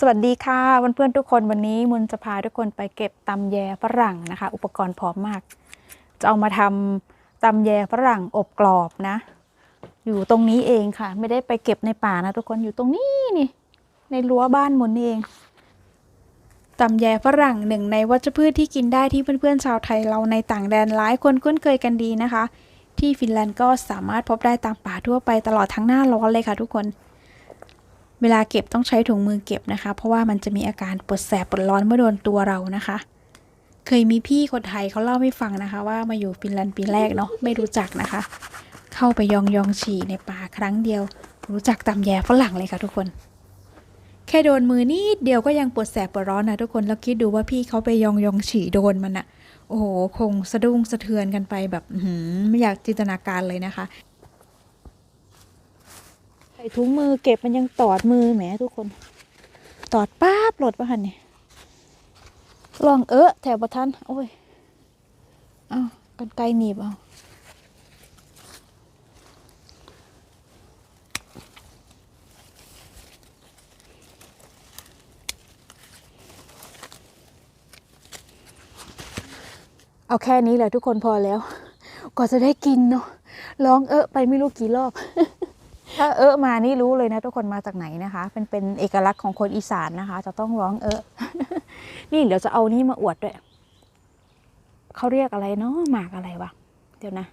สวัสดีค่ะเพื่อนๆทุกคนวันนี้มุนจะพาทุกคนไปเก็บตำแยฝรั่งนะคะ อุปกรณ์พร้อมมาก จะเอามาทำตำแยฝรั่งอบกรอบนะ อยู่ตรงนี้เองค่ะ ไม่ได้ไปเก็บในป่านะ ทุกคนอยู่ตรงนี้นี่ในรั้วบ้านมุนนี่เองตำแยฝรั่งหนึ่งในวัชพืชที่กินได้ที่เพื่อนๆชาวไทยเราในต่างแดนหลายคนคุ้นเคยกันดีนะคะ ที่ฟินแลนด์ก็สามารถพบได้ตามป่าทั่วไปตลอดทั้งหน้าร้อนเลยค่ะ ทุกคน เวลาเก็บต้องใช้ถุงมือเก็บนะคะ เพราะว่ามันจะมีอาการปวดแสบปวดร้อนเมื่อโดนตัวเรานะคะ เคยมีพี่คนไทยเขาเล่าให้ฟังนะคะ ว่ามาอยู่ฟินแลนด์ปีแรกเนาะไม่รู้จักนะคะ เข้าไปยองยองฉี่ในป่าครั้งเดียว รู้จักตำแยฝรั่งเลยค่ะทุกคน แค่โดนมือนิดเดียวก็ยังปวดแสบปวดร้อนนะทุกคนแล้วคิดดูว่าพี่เขาไปยองยองฉี่โดนมันอะโอ้โหคงสะดุ้งสะเทือนกันไปแบบไม่อยากจินตนาการเลยนะคะ ถุงมือเก็บมันยังตอดมือแหมทุกคน ตอดป้าบหลดปะหันเนี่ยลองเออแถวประทันโอ้ย เอากันไกลหนีบเอาเอาแค่นี้แหละทุกคนพอแล้ว กว่าจะได้กินเนาะร้องเออไปไม่รู้กี่รอบ ถ้าเออมานี่รู้เลยนะทุกคนมาจากไหนนะคะ เป็นเป็นเอกลักษณ์ของคนอีสานนะคะ จะต้องร้องเออ นี่เดี๋ยวจะเอานี่มาอวดด้วยเขาเรียกอะไรเนาะหมากอะไรวะเดี๋ยวนะ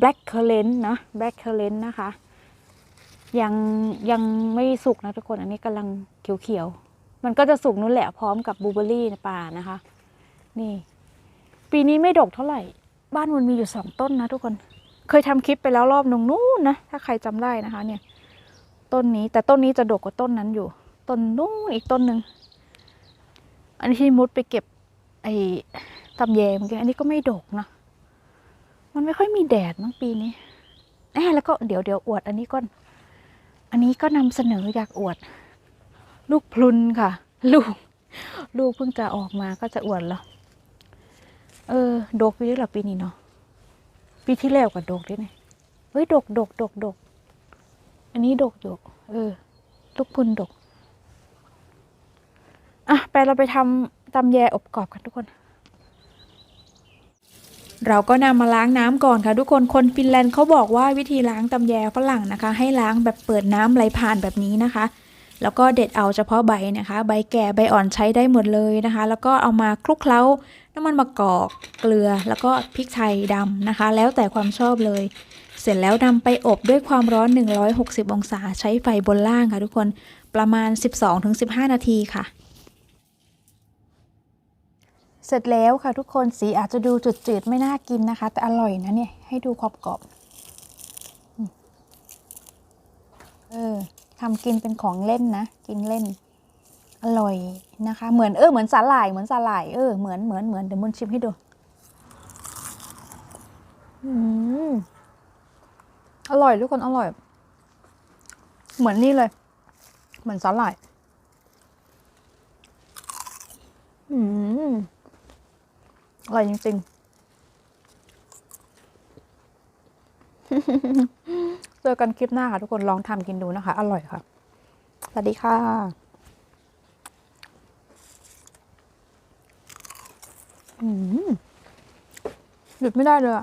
black currant นะ black currant นะคะ ยังยังไม่สุกนะทุกคนอันนี้กำลังเขียวๆ มันก็จะสุกนู่นแหละพร้อมกับบลูเบอร์รี่ในป่านะคะ นี่ ปีนี้ไม่ดกเท่าไหร่ บ้านมันมีอยู่สองต้นนะทุกคน เคยทำคลิปไปแล้วรอบนึงนู้นนะถ้าใครจำได้นะคะ เนี่ย ต้นนี้แต่ต้นนี้จะดกกว่าต้นนั้นอยู่ ต้นนู้นอีกต้นหนึ่งอันนี้ที่มุดไปเก็บ ไอ้ตำแยมกี้อันนี้ก็ไม่ดกนะมันไม่ค่อยมีแดดมั้งปีนี้แอบแล้วก็เดี๋ยวเดี๋ยวอวด อันนี้ก่อนอันนี้ก็นำเสนออยากอวด ลูกพลุนค่ะ ลูก ลูกเพิ่งจะออกมาก็จะอวดแล้ว เออ ดกไปด้วยเหรอปีนี้เนาะ ปีที่แล้วก็ดกด้วยเนี่เฮ้ยดกดกดกดกอันนี้ดกดกเออ ลูกพุนดก อะ ไปเราไปทำตำแยอบกรอบกันทุกคน เราก็นำมาล้างน้ำก่อนค่ะ ทุกคน คนฟินแลนด์เขาบอกว่าวิธีล้างตำแยฝรั่งนะคะ ให้ล้างแบบเปิดน้ำไหลผ่านแบบนี้นะคะ แล้วก็เด็ดเอาเฉพาะใบนะคะ ใบแก่ใบอ่อนใช้ได้หมดเลยนะคะ แล้วก็เอามาคลุกเคล้าน้ำมันมะกอกเกลือแล้วก็พริกไทยดำนะคะ แล้วแต่ความชอบเลย เสร็จแล้วนำไปอบด้วยความร้อน 160 องศาใช้ไฟบนล่างค่ะทุกคนประมาณ 12-15 นาทีค่ะเสร็จแล้วค่ะทุกคนสีอาจจะดูจืดๆไม่น่ากินนะคะ แต่อร่อยนะเนี่ย ให้ดูความกรอบเออ ทำกินเป็นของเล่นนะ กินเล่น อร่อยนะคะ เหมือนเออเหมือนสาหร่ายเหมือนสาหร่ายเออเหมือนเหมือนเหมือนเดี๋ยวมุนชิมให้ดู อืมอร่อยทุกคนอร่อย เหมือนนี่เลย เหมือนสาหร่าย อืมอร่อยจริงๆ เจอกันคลิปหน้าค่ะทุกคนลองทำกินดูนะคะ อร่อยค่ะ สวัสดีค่ะหยุดไม่ได้เลยอะ